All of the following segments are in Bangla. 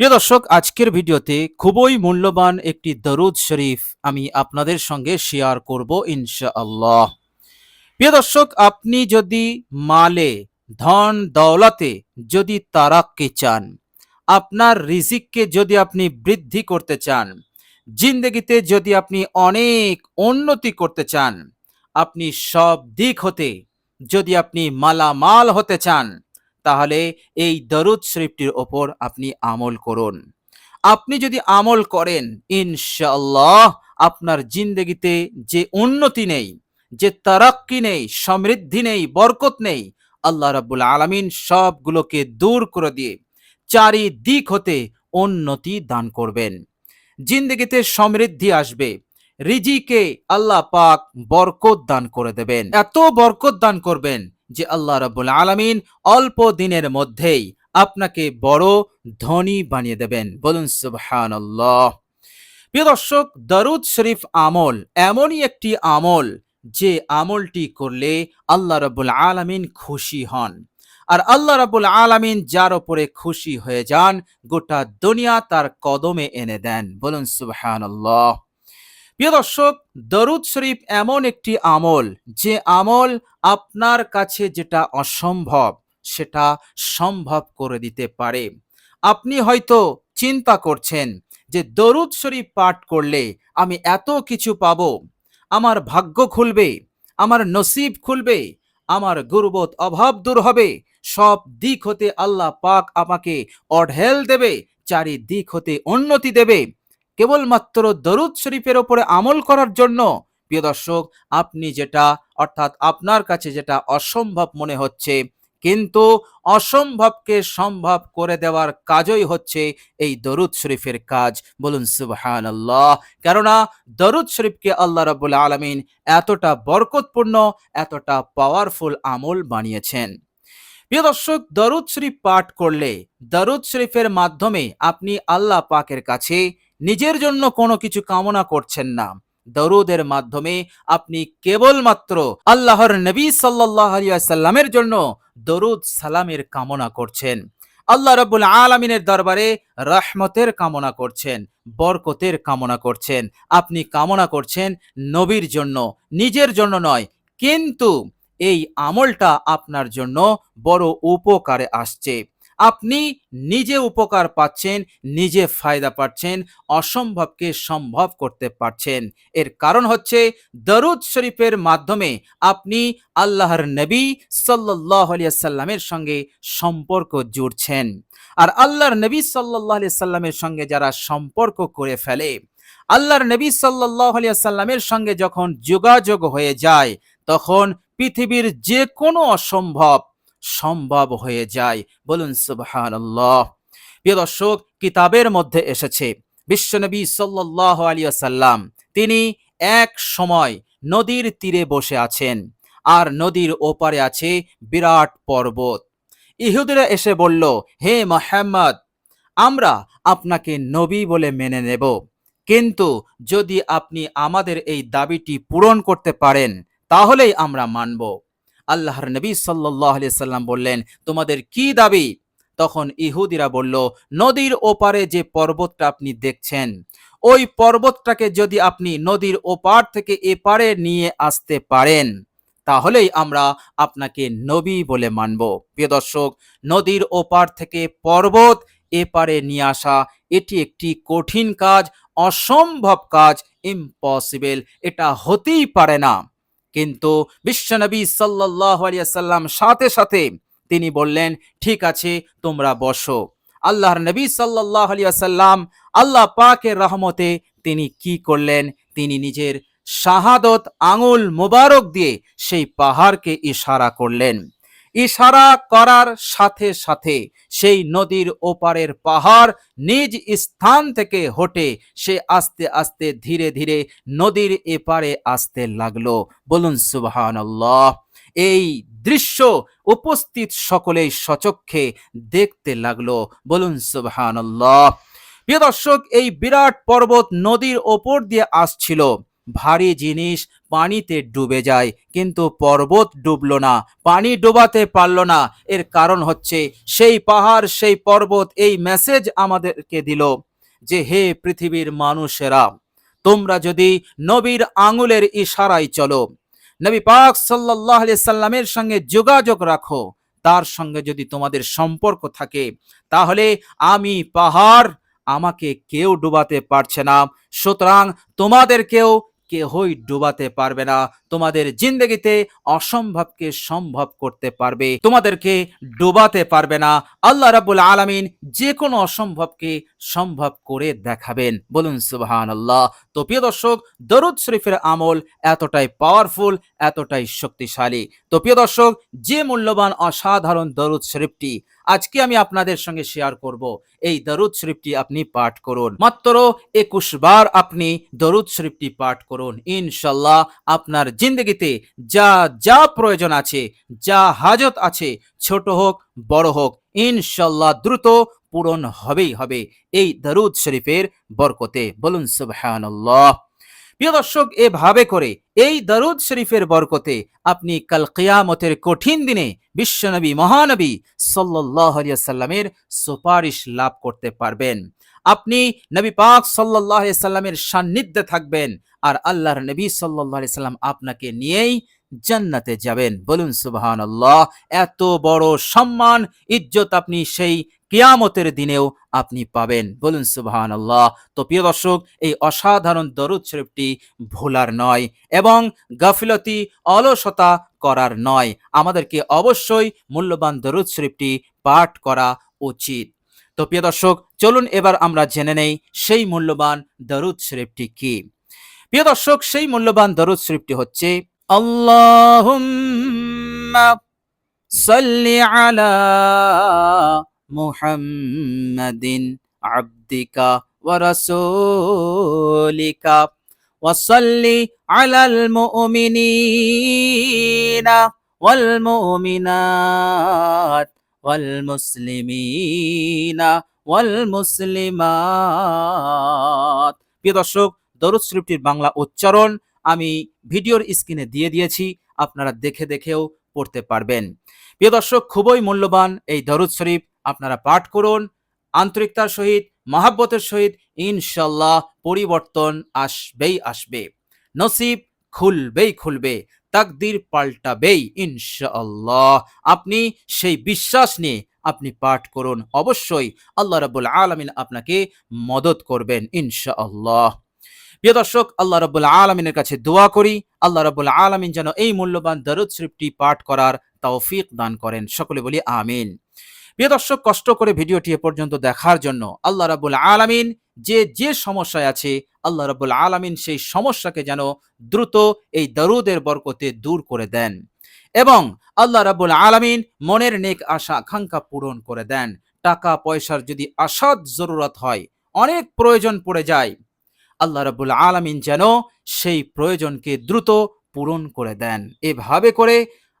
প্রিয় দর্শক, আজকের ভিডিওতে খুবই মূল্যবান একটি দরুদ শরীফ আমি আপনাদের সঙ্গে শেয়ার করব ইনশাআল্লাহ। প্রিয় দর্শক, আপনি যদি মালে, ধন, দৌলতে যদি তারাক্কি চান, আপনার রিজিককে যদি আপনি বৃদ্ধি করতে চান, জিন্দগিতে যদি আপনি অনেক উন্নতি করতে চান, আপনি সব দিক হতে যদি আপনি মালামাল হতে চান তাহলে এই দরুদ শরীফটির ওপর আপনি আমল করুন। আপনি যদি আমল করেন, ইনশাআল্লাহ আপনার জিন্দগিতে যে উন্নতি নেই, যে তারাক্কি নেই, সমৃদ্ধি নেই, বরকত নেই, আল্লাহ রাব্বুল আলামিন সবগুলোকে দূর করে দিয়ে চারিদিক হতে উন্নতি দান করবেন। জিন্দগিতে সমৃদ্ধি আসবে, রিজিকে আল্লাহ পাক বরকত দান করে দেবেন। এত বরকত দান করবেন যে আল্লাহ রাব্বুল আলামিন অল্প দিনের মধ্যেই আপনাকে বড় ধনী বানিয়ে দেবেন। বলুন, সুবহানাল্লাহ। প্রিয় দর্শক, দরুদ শরীফ আমল এমনই একটি আমল যে আমলটি করলে আল্লাহ রাব্বুল আলামিন খুশি হন। আর আল্লাহ রাব্বুল আলামিন যার ওপরে খুশি হয়ে যান, গোটা দুনিয়া তার কদমে এনে দেন। বলুন, সুবহানাল্লাহ। প্রিয় দর্শক, দরুদ শরীফ এমন একটি আমল যে আমল আপনার কাছে যেটা অসম্ভব, সেটা সম্ভব করে দিতে পারে। আপনি হয়তো চিন্তা করছেন যে দরুদ শরীফ পাঠ করলে আমি এত কিছু পাবো। আমার ভাগ্য খুলবে, আমার নসিব খুলবে, আমার গুরুবোধ অভাব দূর হবে, সব দিক হতে আল্লাহ পাক আমাকে অঢেল দেবে, চারিদিক হতে উন্নতি দেবে কেবলমাত্র দরুদ শরীফের ওপরে আমল করার জন্য, প্রিয় দর্শক, আপনি যেটা, অর্থাৎ আপনার কাছে যেটা অসম্ভব মনে হচ্ছে, কিন্তু অসম্ভবকে সম্ভব করে দেওয়ার কাজই হচ্ছে এই দরুদ শরীফের কাজ। বলুন সুবহান আল্লাহ কেননা দরুদ শরীফকে আল্লাহ রাবুল আলমিন এতটা বরকতপূর্ণ, এতটা পাওয়ারফুল আমল বানিয়েছেন। প্রিয় দর্শক, দরুদ শরীফ পাঠ করলে, দরুদ শরীফের মাধ্যমে আপনি আল্লাহ পাকের কাছে নিজের জন্য কোনো কিছু কামনা করছেন না। দরুদের মাধ্যমে আপনি কেবলমাত্র আল্লাহর নবী সাল্লাহ সাল্লামের জন্য দরুদ সালামের কামনা করছেন। আল্লাহ রব্বুল আলমিনের দরবারে রহমতের কামনা করছেন, বরকতের কামনা করছেন। আপনি কামনা করছেন নবীর জন্য, নিজের জন্য নয়, কিন্তু এই আমলটা আপনার জন্য বড় উপকারে আসছে। আপনি নিজে উপকার পাচ্ছেন, নিজে ফায়দা পাচ্ছেন, অসম্ভবকে সম্ভব করতে পারছেন। এর কারণ হচ্ছে দরুদ শরীফের মাধ্যমে আপনি আল্লাহর নবী সাল্লাহ সাল্লামের সঙ্গে সম্পর্ক জুড়ছেন। আর আল্লাহর নবী সাল্লাহ সাল্লামের সঙ্গে যারা সম্পর্ক করে ফেলে, আল্লাহর নবী সাল্লাহ সাল্লামের সঙ্গে যখন যোগাযোগ হয়ে যায়, তখন পৃথিবীর যে কোনো অসম্ভব সম্ভব হয়ে যায়। বলুন সুবহান প্রিয় দর্শক, কিতাবের মধ্যে এসেছে বিশ্বনবী সাল্লাহ আলিয়াল্লাম তিনি এক সময় নদীর তীরে বসে আছেন, আর নদীর ওপারে আছে বিরাট পর্বত। ইহুদিরা এসে বলল, হে মোহাম্মদ, আমরা আপনাকে নবী বলে মেনে নেব। কিন্তু যদি আপনি আমাদের এই দাবিটি পূরণ করতে পারেন, তাহলেই আমরা মানব। আল্লাহর নবী সাল্লাহ সাল্লাম বললেন, তোমাদের কি দাবি? তখন ইহুদিরা বলল, নদীর ওপারে যে পর্বতটা আপনি দেখছেন, ওই পর্বতটাকে যদি আপনি নদীর ওপার থেকে এপারে নিয়ে আসতে পারেন, তাহলেই আমরা আপনাকে নবী বলে মানব। প্রিয় দর্শক, নদীর ওপার থেকে পর্বত এপারে নিয়ে আসা, এটি একটি কঠিন কাজ, অসম্ভব কাজ ইম্পসিবল এটা হতেই পারে না। কিন্তু বিশ্বনবী সাল্লাহ আলিয়াল্লাম সাথে সাথে তিনি বললেন, ঠিক আছে, তোমরা বসো। আল্লাহর নবী সাল্লাহ সাল্লাম আল্লাহ পাকের রহমতে তিনি কি করলেন? তিনি নিজের শাহাদত আঙুল মোবারক দিয়ে সেই পাহাড়কে ইশারা করলেন। ইশারা করার সাথে সাথে সেই নদীর ওপারের পাহাড় নিজ স্থান থেকে হটে, সে আস্তে আস্তে ধীরে ধীরে নদীর এপারে আসতে লাগল। বলুন সুবহান এই দৃশ্য উপস্থিত সকলেই সচক্ষে দেখতে লাগল। বলুন সুবহান প্রিয় দর্শক, এই বিরাট পর্বত নদীর ওপর দিয়ে আসছিল। ভারী জিনিস পানিতে ডুবে যায়, কিন্তু পর্বত ডুবলো না, পানি ডোবাতে পারল না। এর কারণ হচ্ছে, সেই পাহাড়, সেই পর্বত এই মেসেজ আমাদেরকে দিল যে, হে পৃথিবীর মানুষেরা, তোমরা যদি নবীর আঙুলের ইশারায় চলো, নবী পাক সাল্লাহ সাল্লামের সঙ্গে যোগাযোগ রাখো, তার সঙ্গে যদি তোমাদের সম্পর্ক থাকে, তাহলে আমি পাহাড় আমাকে কেউ ডুবাতে পারছে না। সুতরাং তোমাদেরকেও কেহই ডুবাতে পারবে না। তোমাদের জিন্দগিতে অসম্ভবকে সম্ভব করতে পারবে। তোমাদেরকে ডুবাতে পারবে না। আল্লাহ রাব্বুল আলামিন যে কোনো অসম্ভবকে সম্ভব করে দেখাবেন। বলুন সুবহান আল্লাহ তো প্রিয় দর্শক, দরুদ শরীফের আমল এতটাই পাওয়ারফুল এতটাই শক্তিশালী। তো প্রিয় দর্শক, যে মূল্যবান অসাধারণ দরুদ শরীফটি আজকে আমি আপনাদের সঙ্গে শেয়ার করব। এই দরুদ শরীফটি আপনি পাঠ করুন। মাত্র একুশ বার আপনি দরুদ শরীফটি পাঠ করুন। ইনশাল্লাহ আপনার জিন্দগিতে যা যা প্রয়োজন আছে, যা হাজত আছে, ছোট হোক, বড় হোক, ইনশাল্লাহ দ্রুত পূরণ হবেই হবে। এই দরুদ শরীফের বরকতে। বলুন, সুবহানাল্লাহ। প্রিয় দর্শক, এভাবে করে এই দারুদ শরীফের বরকতে আপনি কাল কিয়ামতের কঠিন দিনে বিশ্বনবী মহানবী সাল্লাহ সাল্লামের সুপারিশ লাভ করতে পারবেন। আপনি নবী পাক সাল্লাহ সাল্লামের সান্নিধ্যে থাকবেন আর আল্লাহর নবী সাল্লাহ সাল্লাম আপনাকে নিয়েই জান্নাতে যাবেন। বলুন সুবহান আল্লাহ এত বড় সম্মান, ইজ্জত আপনি সেই কিয়ামতের দিনেও আপনি পাবেন। বলুন সুবহান আল্লাহ তো প্রিয় দর্শক, এই অসাধারণ দরুদ শরীফটি ভোলার নয় এবং গাফিলতি, অলসতা করার নয়। আমাদেরকে অবশ্যই মূল্যবান দরুদ শরীফটি পাঠ করা উচিত। তো প্রিয় দর্শক, চলুন এবার আমরা জেনে নেই সেই মূল্যবান দরুদ শরীফটি কি। প্রিয় দর্শক, সেই মূল্যবান দরুদ শরীফটি হচ্ছে, আল্লাহুম্মা সাল্লি আলা মুহাম্মাদিন আবদিকা ওয়া রাসূলিকা وصل على المؤمنين والمؤمنات والمسلمين والمسلمات প্রিয় দর্শক দরুদ শরীফটির বাংলা উচ্চারণ আমি ভিডিওর স্ক্রিনে দিয়ে দিয়েছি আপনারা দেখে দেখেও পড়তে পারবেন প্রিয় দর্শক খুবই মূল্যবান এই দরুদ শরীফ আপনারা পাঠ করুন, আন্তরিকতার সহিত, মহাব্বতের সহিত, ইনশাল্লাহ পরিবর্তন আসবেই আসবে। নসিব খুলবেই খুলবে, তাকদির পাল্টাবেই ইনশাআল্লাহ আপনি সেই বিশ্বাস নিয়ে আপনি পাঠ করুন, অবশ্যই আল্লাহ রাবুল আলমিন আপনাকে মদত করবেন ইনশাআল্লাহ প্রিয় দর্শক, আল্লাহ রাবুল আলমিনের কাছে দোয়া করি, আল্লাহ রাবুল আলমিন যেন এই মূল্যবান দরুদ শরীফটি পাঠ করার তৌফিক দান করেন। সকলে বলি আমিন। প্রিয় দর্শক, কষ্ট করে ভিডিওটি এ পর্যন্ত দেখার জন্য আল্লাহ রাবুল আলামিন যে যে সমস্যায় আছে, আল্লাহ রাবুল আলামিন সেই সমস্যাকে যেন দ্রুত এই দরুদের বরকতে দূর করে দেন এবং আল্লাহ রাবুল আলামিন মনের নেক আশা, আকাঙ্ক্ষা পূরণ করে দেন। টাকা, পয়সার যদি আসাদ জরুরত হয়, অনেক প্রয়োজন পড়ে যায়, আল্লাহ রাবুল আলামিন যেন সেই প্রয়োজনকে দ্রুত পূরণ করে দেন। এভাবে করে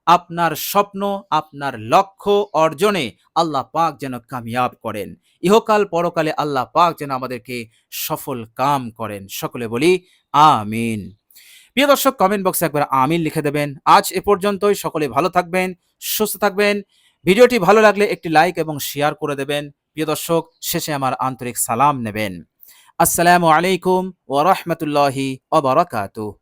আপনার স্বপ্ন, আপনার লক্ষ্য অর্জনে আল্লাহ পাক যেন কামিয়াব করেন। ইহকাল পরকালে আল্লাহ পাক যেন আমাদেরকে সফল কাম করেন। সকলে বলি, আমিন। প্রিয় দর্শক কমেন্ট বক্সে একবার আমিন লিখে দেবেন। আজ এ পর্যন্তই। সকলে ভালো থাকবেন, সুস্থ থাকবেন। ভিডিওটি ভালো লাগলে একটি লাইক এবং শেয়ার করে দেবেন। প্রিয় দর্শক, শেষে আমার আন্তরিক সালাম নেবেন। আসসালামু আলাইকুম ওয়া বারাকাতুহু।